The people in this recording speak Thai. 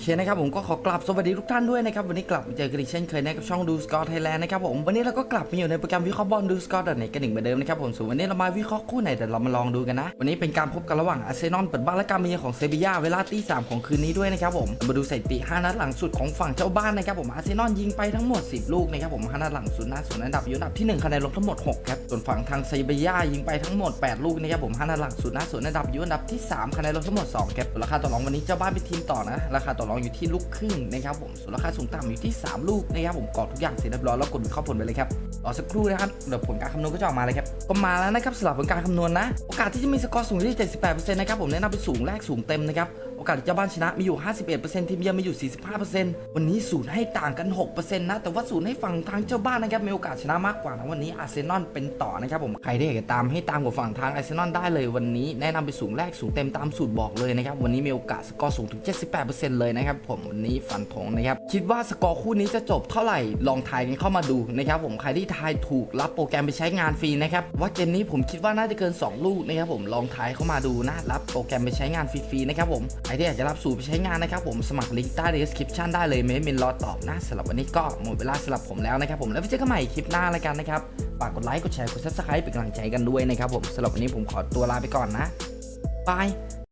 เคนะครับผมก็ขอกลับสวัสดีทุกท่านด้วยนะครับวันนี้กลับมาเจอกันอีกเช่นเคยนะกับช่องดูสกอร์ไทยแลนด์นะครับผมวันนี้เราก็กลับมาอยู่ในโปรแกรมวิเคราะห์บอลดูสกอร์ดอทเน็ตกันอีกเหมือนเดิมนะครับผมส่วนวันนี้เรามาวิเคราะห์คู่ไหนเดี๋ยวเรามาลองดูกันนะ วันนี้เป็นการพบกันระหว่างอาร์เซนอลเปิดบ้านและการมาเยือนของเซบีย่าเวลาตีสามของคืนนี้ด้วยนะครับผมมาดูสถิติ5นัดหลังสุดของฝั่งเจ้าบ้านนะครับผมอาร์เซนอลยิงไปทั้งหมด 10 ลูกนะครับผม5นัดหลังสุดนะส่วนอันดับอยู่อันดับที่หนึ่งคะแนนลงทั้งหมด6ครับส่วนฝั่งทางเซบีย่ายิงไปทั้งหมด 8 ลูกนะครับผม5นัดหลังสุดนะส่วนอันดับอยู่อันดับที่สามคะแนนลงทั้งหมด2ครับราคาต่อรองวันนี้เจ้าบ้านเป็นทีมต่อนะราคาต่อรองอยู่ที่ลูกครึ่งนะครับผมส่วนราคาสูงต่ำอยู่ที่ 3 ลูกนะครับผมกรอกทุกอย่างเสร็จเรียบร้อยแล้วกดเข้าผลไปเลยครับรอสักครู่นะครับเดี๋ยวผลการคำนวณก็จะออกมาเลยครับก็มาแล้วนะครับสำหรับผลการคำนวณนะ โอกาสที่จะมีสกอร์สูงที่ 78%นะครับผมแนะนำไปสูงแรกสูงเต็มนะครับโอกาสที่เจ้าบ้านชนะมีอยู่ 51%ทีมเยือนมีอยู่ 45%วันนี้ศูนย์ให้ต่างกัน 6%นะแต่ว่าศูนย์ให้ฝั่งทางเจ้าบ้านนะครับมีโอกาสชนะมากกว่านะวันนี้อาร์เซนอลเป็นต่อนะครับผมใครที่อยากจะตามให้ตามกับฝั่งทางอาร์เซนอลได้เลยวันนี้แนะนำไปสูงแรกสูงเต็มตามสูตรบอกเลยนะครับวันนี้มีโอกาสสกอร์สูงถึง 78%เลยนะครับผมวันนี้ฟันธงนะครับคิดว่าสกอร์คู่นี้จะจบเท่าไหร่ลองทายกันเข้ามาดูนะครับผมใครที่ทายถูกรับโปรแกรมไปใช้งานฟรีนะครับว่าเกมนี้ผมคิดว่าน่าจะเกิน 2 ลูกนะครับผมลองทายเข้ามาดูนะรับโปรแกรมไปใช้งานฟรีๆนะครับผมใครที่อยากจะรับสูตรไปใช้งานนะครับผมสมัครลิงก์ใต้ description ได้เลยเมนมินรอตอบนะสำหรับวันนี้ก็หมดเวลาสำหรับผมแล้วนะครับผมแล้วไปเจอกันใหม่คลิปหน้าแล้วกันนะครับฝากกดไลค์กดแชร์กด subscribe เป็นกำลังใจกันด้วยนะครับผมสำหรับวันนี้ผมขอตัวลาไปก่อนนะบาย